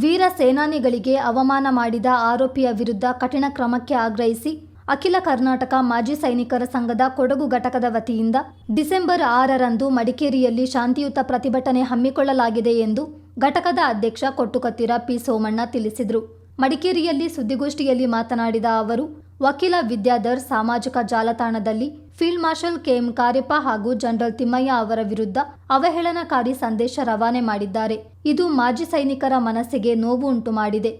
ವೀರ ಸೇನಾನಿಗಳಿಗೆ ಅವಮಾನ ಮಾಡಿದ ಆರೋಪಿಯ ವಿರುದ್ಧ ಕಠಿಣ ಕ್ರಮಕ್ಕೆ ಆಗ್ರಹಿಸಿ ಅಖಿಲ ಕರ್ನಾಟಕ ಮಾಜಿ ಸೈನಿಕರ ಸಂಘದ ಕೊಡಗು ಘಟಕದ ವತಿಯಿಂದ ಡಿಸೆಂಬರ್ ಆರರಂದು ಮಡಿಕೇರಿಯಲ್ಲಿ ಶಾಂತಿಯುತ ಪ್ರತಿಭಟನೆ ಹಮ್ಮಿಕೊಳ್ಳಲಾಗಿದೆ ಎಂದು ಘಟಕದ ಅಧ್ಯಕ್ಷ ಕೊಟ್ಟುಕತ್ತಿರ ಪಿ ಸೋಮಣ್ಣ ತಿಳಿಸಿದರು. ಮಡಿಕೇರಿಯಲ್ಲಿ ಸುದ್ದಿಗೋಷ್ಠಿಯಲ್ಲಿ ಮಾತನಾಡಿದ ಅವರು, ವಕೀಲ ವಿದ್ಯಾಧರ್ ಸಾಮಾಜಿಕ ಜಾಲತಾಣದಲ್ಲಿ ಫೀಲ್ಡ್ ಮಾರ್ಷಲ್ ಕೆಎಂ ಕಾರ್ಯಪ್ಪ ಹಾಗೂ ಜನರಲ್ ತಿಮ್ಮಯ್ಯ ಅವರ ವಿರುದ್ಧ ಅವಹೇಳನಕಾರಿ ಸಂದೇಶ ರವಾನೆ ಮಾಡಿದ್ದಾರೆ. ಇದು ಮಾಜಿ ಸೈನಿಕರ ಮನಸ್ಸಿಗೆ ನೋವು ಉಂಟು ಮಾಡಿದೆ.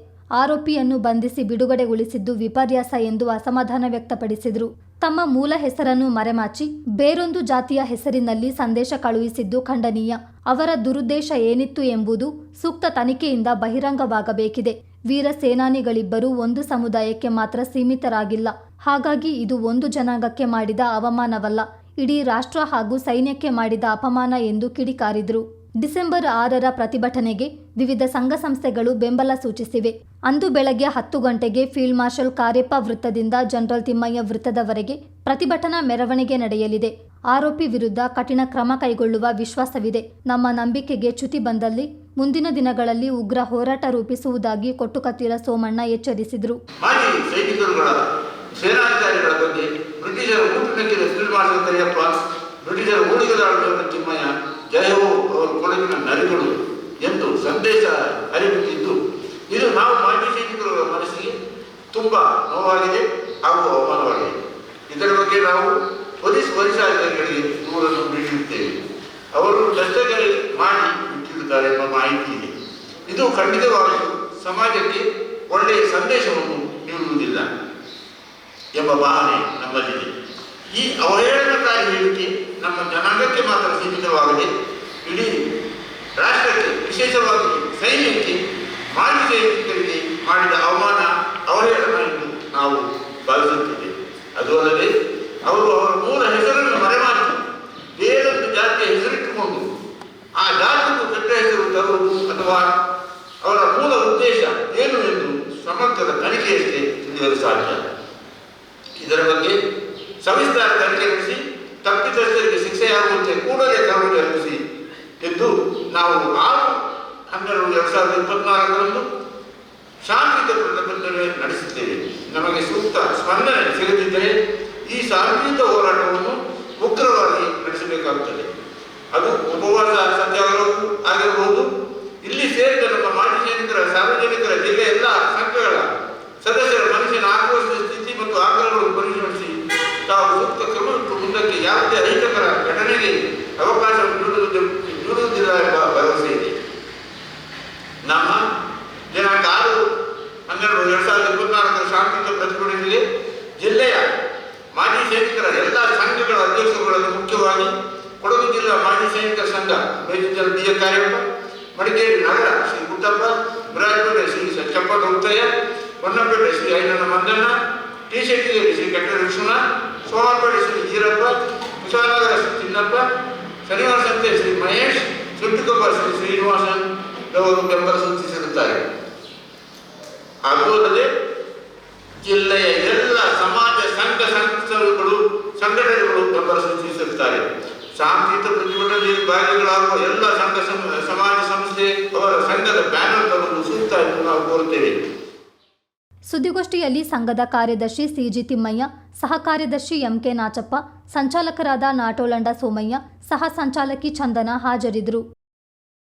ಆರೋಪಿಯನ್ನು ಬಂಧಿಸಿ ಬಿಡುಗಡೆಗೊಳಿಸಿದ್ದು ವಿಪರ್ಯಾಸ ಎಂದು ಅಸಮಾಧಾನ ವ್ಯಕ್ತಪಡಿಸಿದರು. ತಮ್ಮ ಮೂಲ ಹೆಸರನ್ನು ಮರೆಮಾಚಿ ಬೇರೊಂದು ಜಾತಿಯ ಹೆಸರಿನಲ್ಲಿ ಸಂದೇಶ ಕಳುಹಿಸಿದ್ದು ಖಂಡನೀಯ. ಅವರ ದುರುದ್ದೇಶ ಏನಿತ್ತು ಎಂಬುದು ಸೂಕ್ತ ತನಿಖೆಯಿಂದ ಬಹಿರಂಗವಾಗಬೇಕಿದೆ. ವೀರ ಸೇನಾನಿಗಳಿಬ್ಬರು ಒಂದು ಸಮುದಾಯಕ್ಕೆ ಮಾತ್ರ ಸೀಮಿತರಾಗಿಲ್ಲ. ಹಾಗಾಗಿ ಇದು ಒಂದು ಜನಾಂಗಕ್ಕೆ ಮಾಡಿದ ಅವಮಾನವಲ್ಲ. ಇಡೀ ರಾಷ್ಟ್ರ ಹಾಗೂ ಸೈನ್ಯಕ್ಕೆ ಮಾಡಿದ ಅಪಮಾನ ಎಂದು ಕಿಡಿಕಾರಿದರು. ಡಿಸೆಂಬರ್ ಆರರ ಪ್ರತಿಭಟನೆಗೆ ವಿವಿಧ ಸಂಘ ಸಂಸ್ಥೆಗಳು ಬೆಂಬಲ ಸೂಚಿಸಿವೆ. ಅಂದು ಬೆಳಗ್ಗೆ ಹತ್ತು ಗಂಟೆಗೆ ಫೀಲ್ಡ್ ಮಾರ್ಷಲ್ ಕಾರ್ಯಪ್ಪ ವೃತ್ತದಿಂದ ಜನರಲ್ ತಿಮ್ಮಯ್ಯ ವೃತ್ತದವರೆಗೆ ಪ್ರತಿಭಟನಾ ಮೆರವಣಿಗೆ ನಡೆಯಲಿದೆ. ಆರೋಪಿ ವಿರುದ್ಧ ಕಠಿಣ ಕ್ರಮ ಕೈಗೊಳ್ಳುವ ವಿಶ್ವಾಸವಿದೆ. ನಮ್ಮ ನಂಬಿಕೆಗೆ ಚ್ಯುತಿ ಬಂದಲ್ಲಿ ಮುಂದಿನ ದಿನಗಳಲ್ಲಿ ಉಗ್ರ ಹೋರಾಟ ರೂಪಿಸುವುದಾಗಿ ಕೊಟ್ಟುಕತ್ತಿರ ಸೋಮಣ್ಣ ಎಚ್ಚರಿಸಿದರು. ಬ್ರಿಟಿಷರ ಫೀಲ್ಡ್ ಮಾರ್ಷಲ್ ತಿಮ್ಮಯ್ಯ ಜಯವು ಅವರ ಕೊಡಗಿನ ನರಿಗಳು ಎಂದು ಸಂದೇಶ ಹರಿಬಿಟ್ಟಿದ್ದು ಇದು ನಾವು ಮಾಜಿ ಸೈನಿಕರ ಮನಸ್ಸಿಗೆ ತುಂಬ ನೋವಾಗಿದೆ ಹಾಗೂ ಅವಮಾನವಾಗಿದೆ. ಇದರ ಬಗ್ಗೆ ನಾವು ಪೊಲೀಸ್ ವರಿಷ್ಠಾಧಿಕಾರಿಗಳಿಗೆ ದೂರನ್ನು ನೀಡಿರುತ್ತೇವೆ. ಅವರು ದಸ್ತಗರಿ ಮಾಡಿ ಬಿಟ್ಟಿರುತ್ತಾರೆ ಎಂಬ ಮಾಹಿತಿ ಇದೆ. ಇದು ಖಂಡಿತವಾಗಿಯೂ ಸಮಾಜಕ್ಕೆ ಒಳ್ಳೆಯ ಸಂದೇಶವನ್ನು ನೀಡುವುದಿಲ್ಲ ಎಂಬ ಭಾವನೆ ನಮ್ಮಲ್ಲಿದೆ. ಈ ಅವಹೇಳನಕಾರಿ ಹೇಳಿಕೆ ನಮ್ಮ ಜನಾಂಗಕ್ಕೆ ಮಾತ್ರ ಸೀಮಿತವಾಗದೆ, ಇಡೀ ರಾಷ್ಟ್ರಕ್ಕೆ ವಿಶೇಷವಾಗಿ ಸೈನ್ಯಕ್ಕೆ ಮಾಜಿ ಸೈನಿಕರಿಗೆ ಮಾಡಿದ ಅವಮಾನ ಅವಹೇಳನ ಎಂದು ನಾವು ಭಾವಿಸುತ್ತೇವೆ ಅದು ಅಲ್ಲದೆ, ಅವರು ಅವರ ಮೂಲ ಹೆಸರನ್ನು ಮರೆಮಾಚಿ ಬೇರೊಂದು ಜಾತಿಯ ಹೆಸರಿಟ್ಟುಕೊಂಡು ಆ ಜಾತಿಗೂ ಕೆಟ್ಟ ಹೆಸರು ತರುವುದು ಅಥವಾ ಅವರ ಮೂಲ ಉದ್ದೇಶ ಏನು ಎಂದು ಸಮಗ್ರ ತನಿಖೆಯಷ್ಟೇ ತಿಳಿಯಲು ಸಾಧ್ಯ. ಸವಿಸ್ತಾರ ತನಿಖೆ ನಡೆಸಿ ತಪ್ಪಿತಸ್ಥರಿಗೆ ಶಿಕ್ಷೆಯಾಗುವಂತೆ ಕೂಡಲೇ ಕ್ರಮ ಜರುಗಿಸಿ ಎಂದು ನಾವು ಆರು ಹನ್ನೆರಡು ಎರಡು ಸಾವಿರದ ಇಪ್ಪತ್ನಾಲ್ಕರಂದು ಶಾಂತಿಯುತ ಪ್ರತಿಭಟನೆ ನಡೆಸುತ್ತೇವೆ ನಮಗೆ ಸೂಕ್ತ ಸ್ಪಂದನೆ ಸಿಗದಿದ್ದರೆ ಈ ಶಾಂತಿಯುತ ಹೋರಾಟವನ್ನು ಉಗ್ರವಾಗಿ ನಡೆಸಬೇಕಾಗುತ್ತದೆ. ಅದು ಉಪವಾಸ ಸತ್ಯಾಗ್ರಹವೂ ಆಗಿರಬಹುದು. ತಾವು ಸೂಕ್ತ ಕ್ರಮ ಮುಂದಕ್ಕೆ ಯಾವುದೇ ಅಹಿತಕರ ಘಟನೆಗೆ ಅವಕಾಶ ನೀಡುವುದು ನೀಡುವುದಿಲ್ಲ ಎಂಬ ಭರವಸೆ ಇದೆ. ನಮ್ಮ ದಿನಾಂಕ ಆರು ಹನ್ನೆರಡು, ಎರಡ್ ಸಾವಿರದ ಇಪ್ಪತ್ನಾಲ್ಕರ ಶಾಂತಿಯುತ ಪ್ರತಿಭಟನೆಯಲ್ಲಿ ಜಿಲ್ಲೆಯ ಮಾಜಿ ಸೈನಿಕರ ಎಲ್ಲ ಸಂಘಗಳ ಅಧ್ಯಕ್ಷರುಗಳನ್ನು ಮುಖ್ಯವಾಗಿ ಕೊಡಗು ಜಿಲ್ಲಾ ಮಾಜಿ ಸೈನಿಕ ಸಂಘ major B A Kariappa, Madikeri Nagar Shri Guttappa, Virajpet Shri ಸಚ್ಚಪ್ಪ Gowthaiah Honnapete Shri Ainanna Mandanna T Shettigeri Shri Katte Lakshmana Somapete Shri Irappa Kushalnagar Shri Chinnappa, ಶನಿವಾರ ಸಂತೆ ಶ್ರೀ ಮಹೇಶ್ ಸುಟ್ಟಿಕೊಪ್ಪ ಶ್ರೀ ಶ್ರೀನಿವಾಸನ್ ಅವರು ಬೆಂಬಲ ಸೂಚಿಸಿರುತ್ತಾರೆ. ಅದು ಅಲ್ಲದೆ ಜಿಲ್ಲೆಯ ಎಲ್ಲ ಸಮಾಜ ಸಂಘ ಸಂಸ್ಥೆಗಳು, ಸಂಘಟನೆಗಳು ಬೆಂಬಲ ಸೂಚಿಸಿರುತ್ತಾರೆ. ಶಾಂತಿಯುತ ಪ್ರತಿಭಟನೆ ಭಾಗಿಗಳಾಗುವ ಎಲ್ಲ ಸಂಘ ಸಮ- ಸಮಾಜ ಸಂಸ್ಥೆ ಅವರ ಸಂಘದ ಬ್ಯಾನರ್ ತಗೊಂಡು ಸೂಕ್ತ ಎಂದು ನಾವು ಕೋರುತ್ತೇವೆ. ಸುದ್ದಿಗೋಷ್ಠಿಯಲ್ಲಿ ಸಂಘದ ಕಾರ್ಯದರ್ಶಿ ಸಿಜಿ ತಿಮ್ಮಯ್ಯ ಸಹ ಕಾರ್ಯದರ್ಶಿ ಎಂಕೆ ನಾಚಪ್ಪ, ಸಂಚಾಲಕರಾದ ನಾಟೋಲಂಡ ಸೋಮಯ್ಯ, ಸಹ ಸಂಚಾಲಕಿ ಚಂದನ ಹಾಜರಿದ್ದರು.